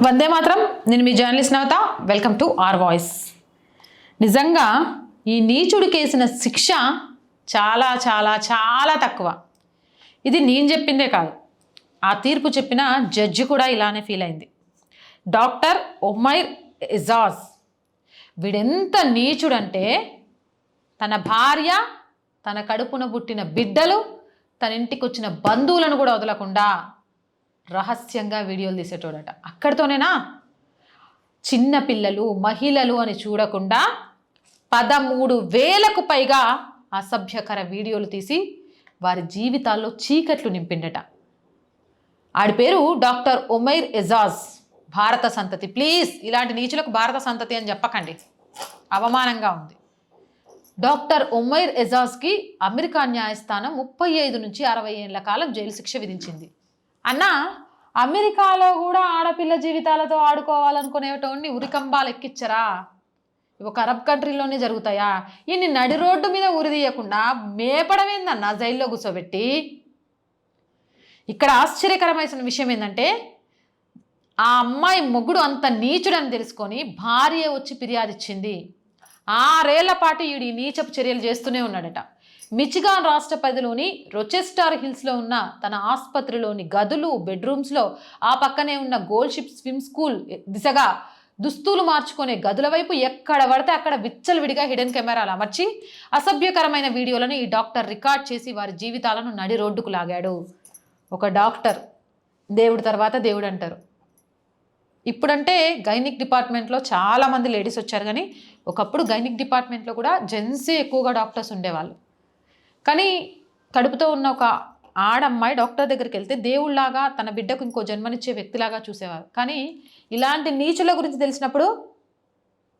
వందే మాత్రం. నేను మీ journalist Navata. Welcome to R voice. నిజంగా ఈ నీచుడు వేసిన శిక్ష చాలా చాలా చాలా తక్కువ. ఇది నేను చెప్పిందే కాదు. ఆ తీర్పు చెప్పిన జడ్జి కూడా ఇలానే ఫీల్ అయింది. డాక్టర్ ఒమైర్ ఎజాజ్ వీడెంత నీచుడంటే తన భార్య తన కడుపున పుట్టిన బిడ్డలు తన ఇంటికి వచ్చిన బంధువులను కూడా వదలకుండా రహస్యంగా వీడియోలు తీసేటోడట. అక్కడితోనేనా? చిన్న పిల్లలు మహిళలు అని చూడకుండా పదమూడు వేలకు పైగా అసభ్యకర వీడియోలు తీసి వారి జీవితాల్లో చీకట్లు నింపిండట. ఆడి పేరు డాక్టర్ ఒమైర్ ఎజాజ్. భారత సంతతి. ప్లీజ్ ఇలాంటి నీచులకు భారత సంతతి అని చెప్పకండి. అవమానంగా ఉంది. డాక్టర్ ఒమైర్ ఎజాజ్కి అమెరికా న్యాయస్థానం ముప్పై ఐదు నుంచి అరవై ఏళ్ళ కాలం జైలు శిక్ష విధించింది. అన్న అమెరికాలో కూడా ఆడపిల్ల జీవితాలతో ఆడుకోవాలనుకునేటోడిని ఉరికంబాలు ఎక్కిచ్చరా? ఇవి ఒక అరబ్ కంట్రీలోనే జరుగుతాయా? ఇన్ని నడి రోడ్డు మీద ఉరిదీయకుండా మేపడమేందన్న జైల్లో కూర్చోబెట్టి? ఇక్కడ ఆశ్చర్యకరమైన విషయం ఏంటంటే ఆ అమ్మాయి మొగుడు అంత నీచుడని తెలుసుకొని భార్య వచ్చి ఫిర్యాదు ఇచ్చింది. ఆరేళ్ళ పాటు ఈడు ఈ నీచపు చర్యలు చేస్తూనే ఉన్నాడట. మిచిగాన్ రాష్ట్ర పరిధిలోని రొచెస్టార్ హిల్స్లో ఉన్న తన ఆసుపత్రిలోని గదులు బెడ్రూమ్స్లో ఆ పక్కనే ఉన్న గోల్షిప్ స్విమ్ స్కూల్ దిశగా దుస్తులు మార్చుకునే గదుల వైపు ఎక్కడ పడితే అక్కడ విచ్చలవిడిగా హిడెన్ కెమెరాలు అమర్చి అసభ్యకరమైన వీడియోలను ఈ డాక్టర్ రికార్డ్ చేసి వారి జీవితాలను నడి రోడ్డుకు లాగాడు. ఒక డాక్టర్ దేవుడి తర్వాత దేవుడు అంటారు. ఇప్పుడంటే గైనిక్ డిపార్ట్మెంట్లో చాలామంది లేడీస్ వచ్చారు కానీ ఒకప్పుడు గైనిక్ డిపార్ట్మెంట్లో కూడా జెంట్సే ఎక్కువగా డాక్టర్స్ ఉండేవాళ్ళు. కానీ కడుపుతో ఉన్న ఒక ఆడమ్మాయి డాక్టర్ దగ్గరికి వెళ్తే దేవుళ్ళాగా తన బిడ్డకు ఇంకో జన్మనిచ్చే వ్యక్తిలాగా చూసేవారు. కానీ ఇలాంటి నీచుల గురించి తెలిసినప్పుడు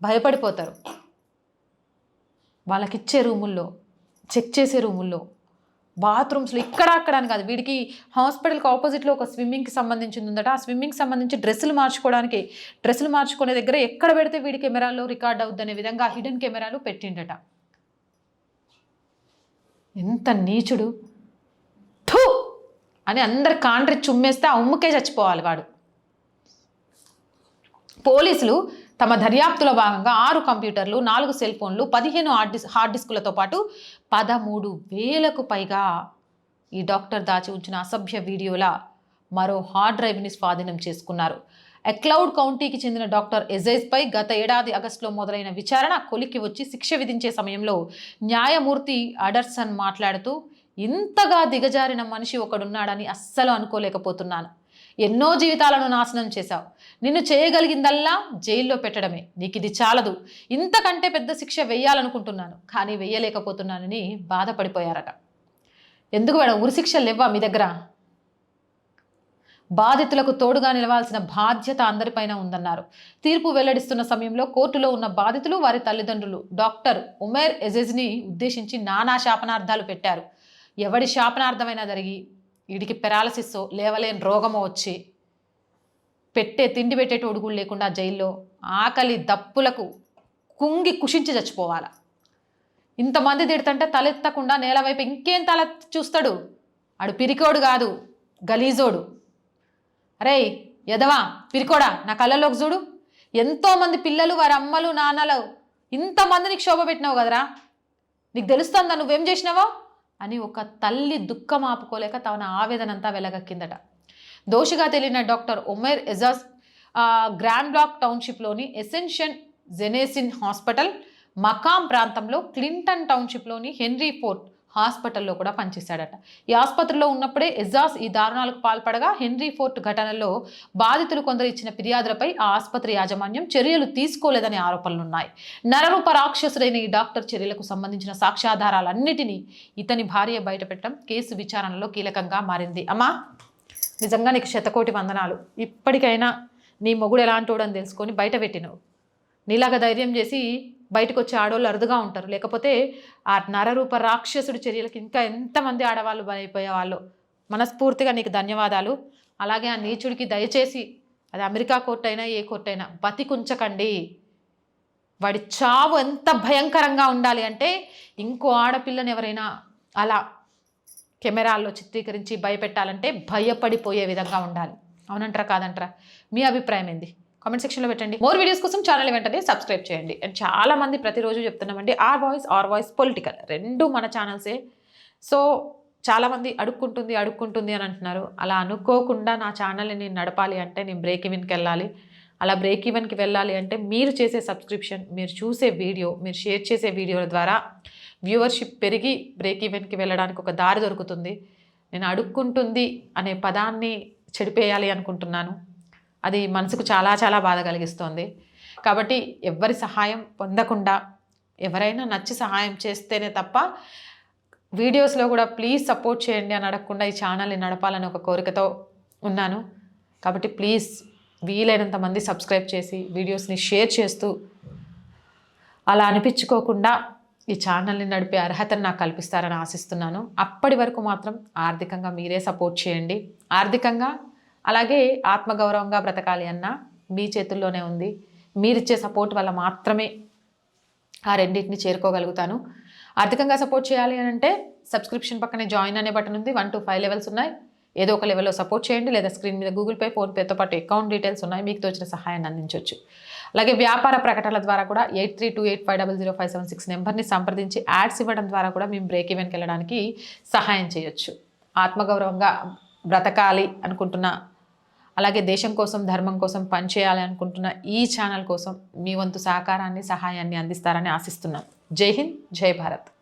భయపడిపోతారు. వాళ్ళకిచ్చే రూముల్లో చెక్ చేసే రూముల్లో బాత్రూమ్స్లో ఇక్కడ అక్కడ అని కాదు. వీడికి హాస్పిటల్కి ఆపోజిట్లో ఒక స్విమ్మింగ్కి సంబంధించింది ఉందట. ఆ స్విమ్మింగ్కి సంబంధించి డ్రెస్సులు మార్చుకోవడానికి డ్రెస్సులు మార్చుకునే దగ్గర ఎక్కడ పెడితే వీడి కెమెరాలో రికార్డ్ అవుద్ది అనే విధంగా హిడెన్ కెమెరాలు పెట్టిండట. ఎంత నీచుడు. ఠూ అని అందరు కాండ్రి చుమ్మేస్తే ఆ ఉమ్ముకే చచ్చిపోవాలి వాడు. పోలీసులు తమ దర్యాప్తులో భాగంగా ఆరు కంప్యూటర్లు నాలుగు సెల్ ఫోన్లు పదిహేను హార్డ్ డిస్క్ హార్డ్ డిస్కులతో పాటు పదమూడు వేలకు పైగా ఈ డాక్టర్ దాచి ఉంచిన అసభ్య వీడియోల మరో హార్డ్ డ్రైవ్ని స్వాధీనం చేసుకున్నారు. ఎక్లౌడ్ కౌంటీకి చెందిన డాక్టర్ ఎజైజ్పై గత ఏడాది ఆగస్టులో మొదలైన విచారణ కొలిక్కి వచ్చి శిక్ష విధించే సమయంలో న్యాయమూర్తి అడర్సన్ మాట్లాడుతూ ఇంతగా దిగజారిన మనిషి ఒకడున్నాడని అస్సలు అనుకోలేకపోతున్నాను. ఎన్నో జీవితాలను నాశనం చేశావు. నిన్ను చేయగలిగిందల్లా జైల్లో పెట్టడమే. నీకు ఇది చాలదు. ఇంతకంటే పెద్ద శిక్ష వెయ్యాలనుకుంటున్నాను కానీ వెయ్యలేకపోతున్నానని బాధపడిపోయారట. ఎందుకు మేడం? ఉరిశిక్షలు లేవా మీ దగ్గర? బాధితులకు తోడుగా నిలవాల్సిన బాధ్యత అందరిపైన ఉందన్నారు. తీర్పు వెల్లడిస్తున్న సమయంలో కోర్టులో ఉన్న బాధితులు వారి తల్లిదండ్రులు డాక్టర్ ఉమేర్ ఎజెజ్ని ఉద్దేశించి నానా శాపనార్థాలు పెట్టారు. ఎవడి శాపనార్థమైనా జరిగి వీడికి పెరాలసిస్ లేవలేని రోగమో వచ్చి పెట్టే తిండి పెట్టేటోడు కూడా లేకుండా జైల్లో ఆకలి దప్పులకు కుంగి కుషించి చచ్చిపోవాలా? ఇంతమంది తిడుతుంటే తలెత్తకుండా నేల వైపు ఇంకేం తల చూస్తాడు? ఆడు పిరికోడు కాదు గలీజోడు. అరే ఎదవా పిరికోడా నా కళ్ళలోకి చూడు. ఎంతోమంది పిల్లలు వారి అమ్మలు నాన్నలు ఇంతమందిని క్షోభ పెట్టినావు కదరా. నీకు తెలుస్తుందా నువ్వేం చేసినావో? అని ఒక తల్లి దుఃఖం ఆపుకోలేక తన ఆవేదన అంతా వెలగక్కిందట. దోషిగా తెలియన doctor Omar Ejaz grand block టౌన్షిప్లోని ఎసెన్షియన్ జెనేసిన్ hospital మకాం ప్రాంతంలో క్లింటన్ టౌన్షిప్లోని హెన్రీ ఫోర్ట్ హాస్పిటల్లో కూడా పనిచేశాడట. ఈ ఆసుపత్రిలో ఉన్నప్పుడే ఎజాజ్ ఈ దారుణాలకు పాల్పడగా హెన్రీ ఫోర్ట్ ఘటనలో బాధితులు కొందరు ఇచ్చిన ఫిర్యాదులపై ఆ ఆసుపత్రి యాజమాన్యం చర్యలు తీసుకోలేదనే ఆరోపణలున్నాయి. నరరూప రాక్షసుడైన ఈ డాక్టర్ చర్యలకు సంబంధించిన సాక్ష్యాధారాలన్నిటినీ ఇతని భార్య బయటపెట్టడం కేసు విచారణలో కీలకంగా మారింది. అమ్మా నిజంగా నీకు శతకోటి వందనాలు. ఇప్పటికైనా నీ మొగుడు ఎలాంటోడని తెలుసుకొని బయట పెట్టినవు. నీలాగా ధైర్యం చేసి బయటకు వచ్చే ఆడవాళ్ళు అరుదుగా ఉంటారు. లేకపోతే ఆ నరరూప రాక్షసుడి చర్యలకు ఇంకా ఎంతమంది ఆడవాళ్ళు బలైపోయేవాళ్ళు? మనస్ఫూర్తిగా నీకు ధన్యవాదాలు. అలాగే ఆ నీచుడికి దయచేసి అది అమెరికా కోర్టు అయినా ఏ కోర్టు అయినా బతికుంచకండి. వాడి చావు ఎంత భయంకరంగా ఉండాలి అంటే ఇంకో ఆడపిల్లని ఎవరైనా అలా కెమెరాల్లో చిత్రీకరించి భయపెట్టాలంటే భయపడిపోయే విధంగా ఉండాలి. అవునంటారా కాదంటారా? మీ అభిప్రాయం ఏంది? కామెంట్ సెక్షన్లో పెట్టండి. మోర్ వీడియోస్ కోసం ఛానల్ వెంటనే సబ్స్క్రైబ్ చేయండి. అండ్ చాలా మంది ప్రతిరోజు చెప్తున్నామండి R voice R voice political రెండు మన ఛానల్సే సో చాలామంది అడుక్కుంటుంది అడుక్కుంటుంది అని అంటున్నారు. అలా అనుకోకుండా నా ఛానల్ని నేను నడపాలి అంటే నేను బ్రేక్ ఈవెన్కి వెళ్ళాలి. అలా బ్రేక్ ఈవెన్కి వెళ్ళాలి అంటే మీరు చేసే సబ్స్క్రిప్షన్ మీరు చూసే వీడియో మీరు షేర్ చేసే వీడియోల ద్వారా వ్యూవర్షిప్ పెరిగి బ్రేక్ ఈవెన్కి వెళ్ళడానికి ఒక దారి దొరుకుతుంది. నేను అడుక్కుంటుంది అనే పదాన్ని చెడిపేయాలి అనుకుంటున్నాను. అది మనసుకు చాలా చాలా బాధ కలిగిస్తోంది. కాబట్టి ఎవరి సహాయం పొందకుండా ఎవరైనా నచ్చి సహాయం చేస్తేనే తప్ప వీడియోస్లో కూడా ప్లీజ్ సపోర్ట్ చేయండి అని అడగకుండా ఈ ఛానల్ని నడపాలని ఒక కోరికతో ఉన్నాను. కాబట్టి ప్లీజ్ వీలైనంత మంది సబ్స్క్రైబ్ చేసి వీడియోస్ని షేర్ చేస్తూ అలా అనిపించుకోకుండా ఈ ఛానల్ని నడిపే అర్హతను నాకు కల్పిస్తారని ఆశిస్తున్నాను. అప్పటి వరకు మాత్రం ఆర్థికంగా మీరే సపోర్ట్ చేయండి. ఆర్థికంగా అలాగే ఆత్మగౌరవంగా బ్రతకాలి అన్న మీ చేతుల్లోనే ఉంది. మీరిచ్చే సపోర్ట్ వల్ల మాత్రమే ఆ రెండింటిని చేరుకోగలుగుతాను. ఆర్థికంగా సపోర్ట్ చేయాలి అని అంటే సబ్స్క్రిప్షన్ పక్కనే జాయిన్ అనే బటన్ ఉంది. వన్ టు ఫైవ్ లెవెల్స్ ఉన్నాయి. ఏదో ఒక లెవెల్లో సపోర్ట్ చేయండి. లేదా స్క్రీన్ మీద గూగుల్ పే ఫోన్పేతో పాటు అకౌంట్ డీటెయిల్స్ ఉన్నాయి. మీకు తోచిన సహాయాన్ని అందించవచ్చు అలాగే వ్యాపార ప్రకటనల ద్వారా కూడా eight three two eight five double zero five seven six నెంబర్ని సంప్రదించి యాడ్స్ ఇవ్వడం ద్వారా కూడా మేము బ్రేక్ ఈవెన్కి వెళ్ళడానికి సహాయం చేయొచ్చు. ఆత్మగౌరవంగా బ్రతకాలి అనుకుంటున్న అలాగే దేశం కోసం ధర్మం కోసం పనిచేయాలి అనుకుంటున్న ఈ ఛానల్ కోసం మీ వంతు సహకారాన్ని సహాయాన్ని అందిస్తారని ఆశిస్తున్నాం. జై హింద్ జై భారత్.